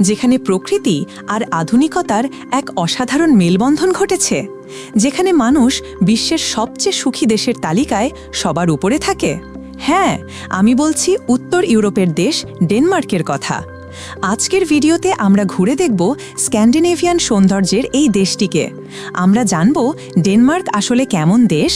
যেখানে প্রকৃতি আর আধুনিকতার এক অসাধারণ মেলবন্ধন ঘটেছে, যেখানে মানুষ বিশ্বের সবচেয়ে সুখী দেশের তালিকায় সবার উপরে থাকে। হ্যাঁ আমি বলছি উত্তর ইউরোপের দেশ ডেনমার্কের কথা। আজকের ভিডিওতে আমরা ঘুরে দেখব স্ক্যান্ডিনেভিয়ান সৌন্দর্যের এই দেশটিকে। আমরা জানব ডেনমার্ক আসলে কেমন দেশ,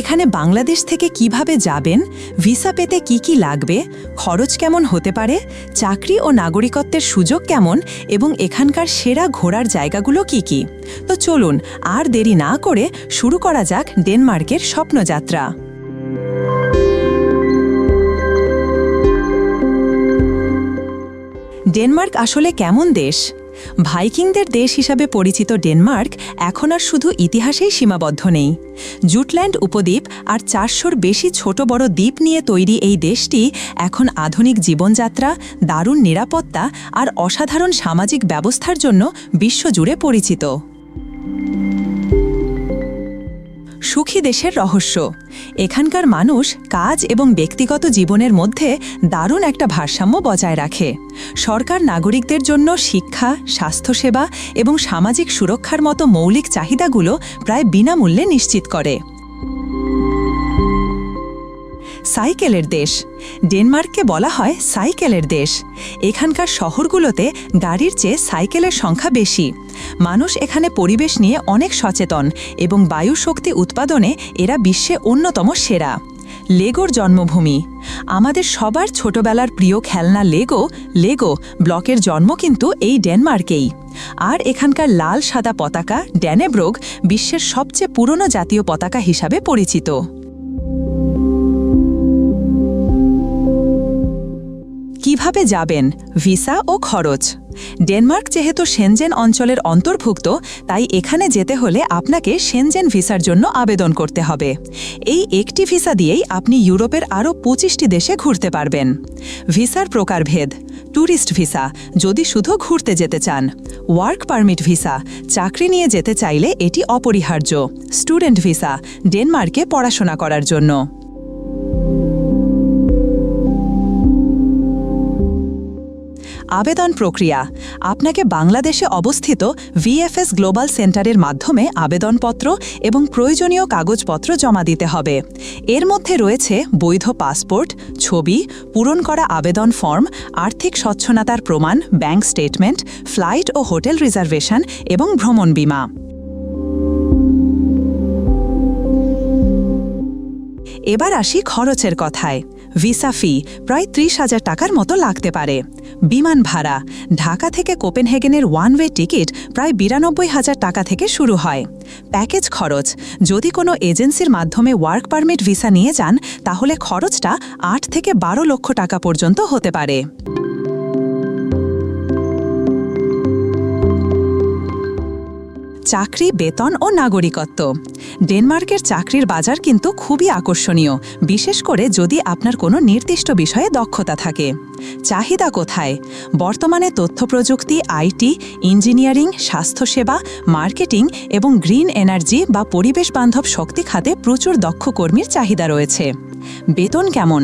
এখানে বাংলাদেশ থেকে কীভাবে যাবেন, ভিসা পেতে কি কি লাগবে, খরচ কেমন হতে পারে, চাকরি ও নাগরিকত্বের সুযোগ কেমন এবং এখানকার সেরা ঘোরার জায়গাগুলো কি কি। তো চলুন আর দেরি না করে শুরু করা যাক ডেনমার্কের স্বপ্নযাত্রা। ডেনমার্ক আসলে কেমন দেশ? ভাইকিংদের দেশ হিসাবে পরিচিত ডেনমার্ক এখন আর শুধু ইতিহাসেই সীমাবদ্ধ নেই। জুটল্যান্ড উপদ্বীপ আর চারশোর বেশি ছোট বড় দ্বীপ নিয়ে তৈরি এই দেশটি এখন আধুনিক জীবনযাত্রা, দারুণ নিরাপত্তা আর অসাধারণ সামাজিক ব্যবস্থার জন্য বিশ্বজুড়ে পরিচিত। সুখী দেশের রহস্য। এখানকার মানুষ কাজ এবং ব্যক্তিগত জীবনের মধ্যে দারুণ একটা ভারসাম্য বজায় রাখে। সরকার নাগরিকদের জন্য শিক্ষা, স্বাস্থ্যসেবা এবং সামাজিক সুরক্ষার মতো মৌলিক চাহিদাগুলো প্রায় বিনামূল্যে নিশ্চিত করে। সাইকেলের দেশ। ডেনমার্ককে বলা হয় সাইকেলের দেশ। এখানকার শহরগুলোতে গাড়ির চেয়ে সাইকেলের সংখ্যা বেশি। মানুষ এখানে পরিবেশ নিয়ে অনেক সচেতন এবং বায়ু শক্তি উৎপাদনে এরা বিশ্বে অন্যতম সেরা। লেগোর জন্মভূমি। আমাদের সবার ছোটবেলার প্রিয় খেলনা লেগো লেগো ব্লকের জন্ম কিন্তু এই ডেনমার্কেই। আর এখানকার লাল সাদা পতাকা ড্যানেব্রোগ বিশ্বের সবচেয়ে পুরনো জাতীয় পতাকা হিসাবে পরিচিত। কীভাবে যাবেন? ভিসা ও খরচ। ডেনমার্ক যেহেতু সেনজেন অঞ্চলের অন্তর্ভুক্ত, তাই এখানে যেতে হলে আপনাকে সেনজেন ভিসার জন্য আবেদন করতে হবে। এই একটি ভিসা দিয়েই আপনি ইউরোপের আরও পঁচিশটি দেশে ঘুরতে পারবেন। ভিসার প্রকারভেদ। ট্যুরিস্ট ভিসা, যদি শুধু ঘুরতে যেতে চান। ওয়ার্ক পারমিট ভিসা, চাকরি নিয়ে যেতে চাইলে এটি অপরিহার্য। স্টুডেন্ট ভিসা, ডেনমার্কে পড়াশোনা করার জন্য। আবেদন প্রক্রিয়া। আপনাকে বাংলাদেশে অবস্থিত ভিএফএস গ্লোবাল সেন্টারের মাধ্যমে আবেদনপত্র এবং প্রয়োজনীয় কাগজপত্র জমা দিতে হবে। এর মধ্যে রয়েছে বৈধ পাসপোর্ট, ছবি, পূরণ করা আবেদন ফর্ম, আর্থিক স্বচ্ছনতার প্রমাণ, ব্যাংক স্টেটমেন্ট, ফ্লাইট ও হোটেল রিজার্ভেশন এবং ভ্রমণ বিমা। এবার আসি খরচের কথায়। ভিসা ফি প্রায় ত্রিশ হাজার টাকার মতো লাগতে পারে। বিমান ভাড়া, ঢাকা থেকে কোপেনহেগেনের ওয়ান ওয়ে টিকিট প্রায় বিরানব্বই হাজার টাকা থেকে শুরু হয়। প্যাকেজ খরচ, যদি কোনো এজেন্সির মাধ্যমে ওয়ার্ক পারমিট ভিসা নিয়ে যান, তাহলে খরচটা আট থেকে বারো লক্ষ টাকা পর্যন্ত হতে পারে। চাকরি, বেতন ও নাগরিকত্ব। ডেনমার্কের চাকরির বাজার কিন্তু খুবই আকর্ষণীয়, বিশেষ করে যদি আপনার কোনো নির্দিষ্ট বিষয়ে দক্ষতা থাকে। চাহিদা কোথায়? বর্তমানে তথ্য প্রযুক্তি, আইটি, ইঞ্জিনিয়ারিং, স্বাস্থ্যসেবা, মার্কেটিং এবং গ্রিন এনার্জি বা পরিবেশ বান্ধব শক্তি খাতে প্রচুর দক্ষ কর্মীর চাহিদা রয়েছে। বেতন কেমন?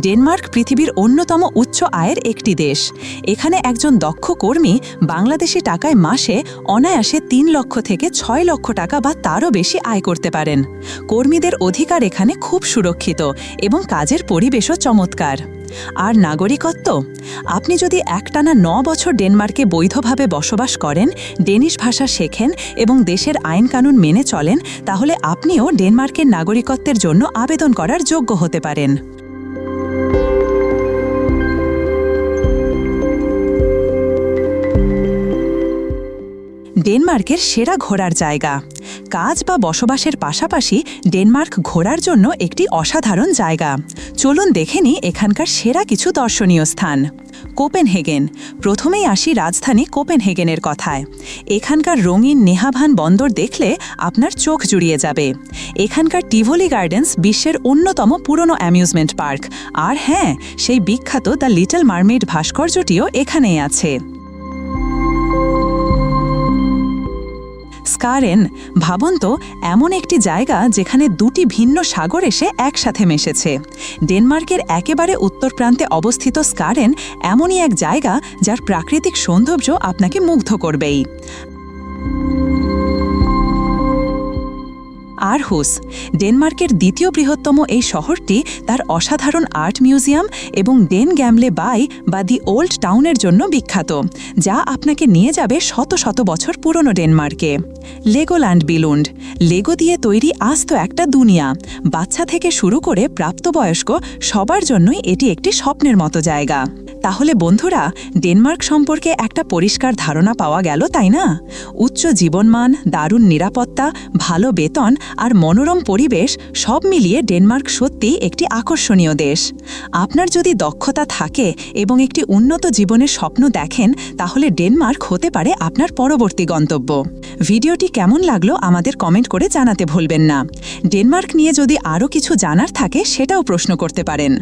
ডেনমার্ক পৃথিবীর অন্যতম উচ্চ আয়ের একটি দেশ। এখানে একজন দক্ষ কর্মী বাংলাদেশি টাকায় মাসে অনায়াসে তিন লক্ষ থেকে ছয় লক্ষ টাকা বা তারও বেশি আয় করতে পারেন। কর্মীদের অধিকার এখানে খুব সুরক্ষিত এবং কাজের পরিবেশও চমৎকার। আর নাগরিকত্ব? আপনি যদি একটানা ন বছর ডেনমার্কে বৈধভাবে বসবাস করেন, ডেনিশ ভাষা শেখেন এবং দেশের আইনকানুন মেনে চলেন, তাহলে আপনিও ডেনমার্কের নাগরিকত্বের জন্য আবেদন করার যোগ্য হতে পারেন। ডেনমার্কের সেরা ঘোরার জায়গা। কাজ বা বসবাসের পাশাপাশি ডেনমার্ক ঘোরার জন্য একটি অসাধারণ জায়গা। চলুন দেখে নিই এখানকার সেরা কিছু দর্শনীয় স্থান। কোপেনহেগেন। প্রথমেই আসি রাজধানী কোপেনহেগেনের কথায়। এখানকার রঙিন নেহাভান বন্দর দেখলে আপনার চোখ জুড়িয়ে যাবে। এখানকার টিভলি গার্ডেন্স বিশ্বের অন্যতম পুরনো অ্যামিউজমেন্ট পার্ক। আর হ্যাঁ সেই বিখ্যাত দ্য লিটল মারমেড ভাস্কর্যটিও এখানেই আছে। স্কারেন ভাবন্ত এমন একটি জায়গা যেখানে দুটি ভিন্ন সাগর এসে একসাথে মেশেছে। ডেনমার্কের একেবারে উত্তর প্রান্তে অবস্থিত স্কারেন এমনই এক জায়গা যার প্রাকৃতিক সৌন্দর্য আপনাকে মুগ্ধ করবেই। আরহুস, ডেনমার্কের দ্বিতীয় বৃহত্তম এই শহরটি তার অসাধারণ আর্ট মিউজিয়াম এবং ডেন গ্যামলে বাই বা দি ওল্ড টাউনের জন্য বিখ্যাত, যা আপনাকে নিয়ে যাবে শত শত বছর পুরনো ডেনমার্কে। লেগোল্যান্ড বিলুন্ড, লেগো দিয়ে তৈরি আস্ত একটা দুনিয়া, বাচ্চা থেকে শুরু করে প্রাপ্তবয়স্ক সবার জন্যই এটি একটি স্বপ্নের মতো জায়গা। তাহলে বন্ধুরা, ডেনমার্ক সম্পর্কে একটা পরিষ্কার ধারণা পাওয়া গেল, তাই না? উচ্চ জীবনমান, দারুণ নিরাপত্তা, ভালো বেতন আর মনোরম পরিবেশ সব মিলিয়ে ডেনমার্ক সত্যি একটি আকর্ষণীয় দেশ। আপনার যদি দক্ষতা থাকে এবং একটি উন্নত জীবনের স্বপ্ন দেখেন, তাহলে ডেনমার্ক হতে পারে আপনার পরবর্তী গন্তব্য। ভিডিওটি কেমন লাগল আমাদের কমেন্ট করে জানাতে ভুলবেন না। ডেনমার্ক নিয়ে যদি আরও কিছু জানার থাকে, সেটাও প্রশ্ন করতে পারেন।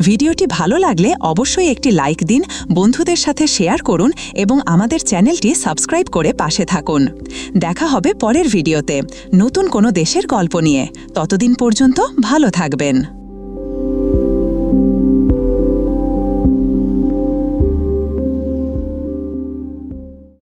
ভিডিওটি ভালো লাগলে অবশ্যই একটি লাইক দিন, বন্ধুদের সাথে শেয়ার করুন এবং আমাদের চ্যানেলটি সাবস্ক্রাইব করে পাশে থাকুন। দেখা হবে পরের ভিডিওতে। নতুন কোনো দেশের গল্প নিয়ে। ততদিন পর্যন্ত ভালো থাকবেন।